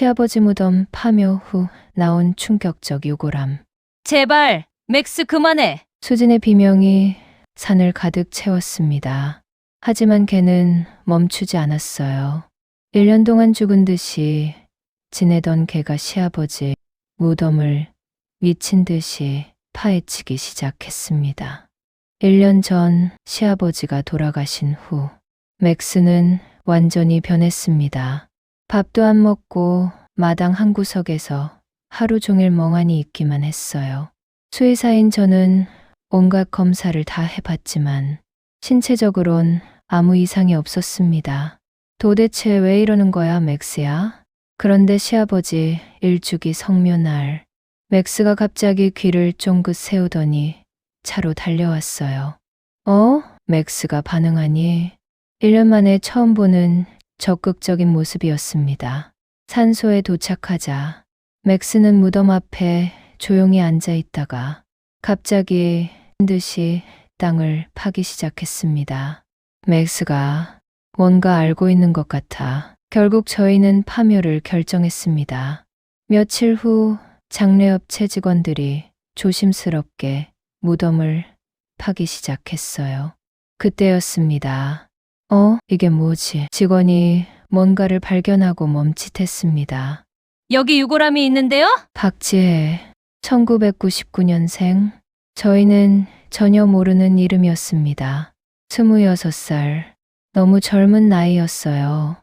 시아버지 무덤 파묘 후 나온 충격적 요고람. 제발, 맥스 그만해. 수진의 비명이 산을 가득 채웠습니다. 하지만 걔는 멈추지 않았어요. 1년 동안 죽은 듯이 지내던 걔가 시아버지 무덤을 미친 듯이 파헤치기 시작했습니다. 1년 전 시아버지가 돌아가신 후 맥스는 완전히 변했습니다. 밥도 안 먹고 마당 한 구석에서 하루 종일 멍하니 있기만 했어요. 수의사인 저는 온갖 검사를 다 해봤지만 신체적으론 아무 이상이 없었습니다. 도대체 왜 이러는 거야, 맥스야? 그런데 시아버지 일주기 성묘날, 맥스가 갑자기 귀를 쫑긋 세우더니 차로 달려왔어요. 어? 맥스가 반응하니 1년 만에 처음 보는 적극적인 모습이었습니다. 산소에 도착하자 맥스는 무덤 앞에 조용히 앉아 있다가 갑자기 듯이 땅을 파기 시작했습니다. 맥스가 뭔가 알고 있는 것 같아 결국 저희는 파묘를 결정했습니다. 며칠 후 장례업체 직원들이 조심스럽게 무덤을 파기 시작했어요. 그때였습니다. 어, 이게 뭐지? 직원이 뭔가를 발견하고 멈칫했습니다. 여기 유골함이 있는데요? 박지혜, 1999년생. 저희는 전혀 모르는 이름이었습니다. 26살. 너무 젊은 나이였어요.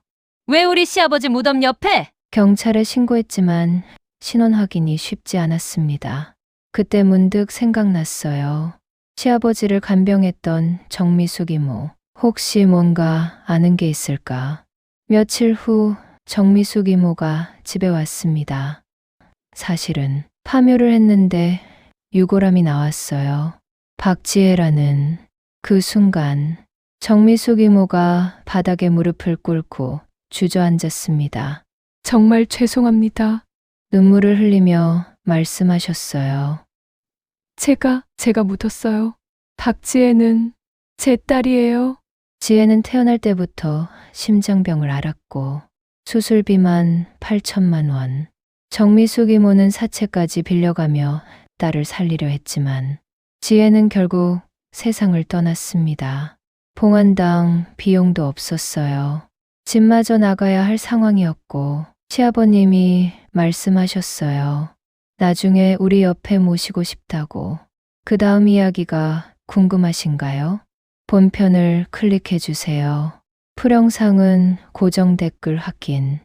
왜 우리 시아버지 무덤 옆에? 경찰에 신고했지만 신원 확인이 쉽지 않았습니다. 그때 문득 생각났어요. 시아버지를 간병했던 정미숙 이모. 혹시 뭔가 아는 게 있을까? 며칠 후 정미숙 이모가 집에 왔습니다. 사실은 파묘를 했는데 유골함이 나왔어요. 박지혜라는 그 순간 정미숙 이모가 바닥에 무릎을 꿇고 주저앉았습니다. 정말 죄송합니다. 눈물을 흘리며 말씀하셨어요. 제가, 제가 묻었어요. 박지혜는 제 딸이에요. 지혜는 태어날 때부터 심장병을 앓았고 수술비만 8천만 원. 정미숙 이모는 사채까지 빌려가며 딸을 살리려 했지만 지혜는 결국 세상을 떠났습니다. 봉안당 비용도 없었어요. 집마저 나가야 할 상황이었고 시아버님이 말씀하셨어요. 나중에 우리 옆에 모시고 싶다고. 그 다음 이야기가 궁금하신가요? 본편을 클릭해 주세요. 풀영상은 고정 댓글 확인.